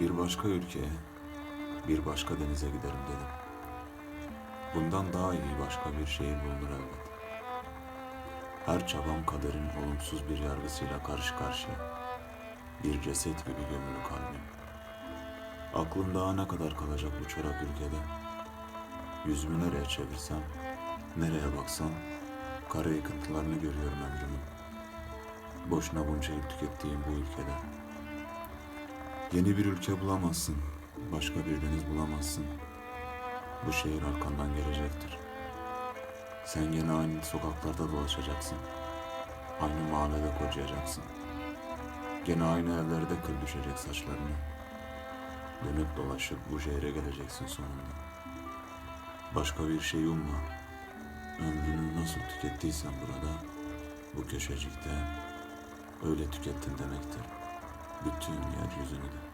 Bir başka ülkeye, bir başka denize giderim dedim. Bundan daha iyi başka bir şehir bulunur elbet. Her çabam kaderin olumsuz bir yargısıyla karşı karşıya. Bir ceset gibi gömülü kalbim. Aklım daha ne kadar kalacak bu çorak ülkede? Yüzümü nereye çevirsem, nereye baksam, kara yıkıntılarını görüyorum ömrümün. Boşuna bunca yıl tükettiğim bu ülkede. Yeni bir ülke bulamazsın, başka bir deniz bulamazsın. Bu şehir arkandan gelecektir. Sen gene aynı sokaklarda dolaşacaksın. Aynı mahallede kocayacaksın. Gene aynı evlerde kıl düşecek saçlarına. Dönüp dolaşıp bu şehre geleceksin sonunda. Başka bir şey umma. Ömrünü nasıl tükettiysen burada, bu köşecikte öyle tükettin demektir. between the Yeah, here's another.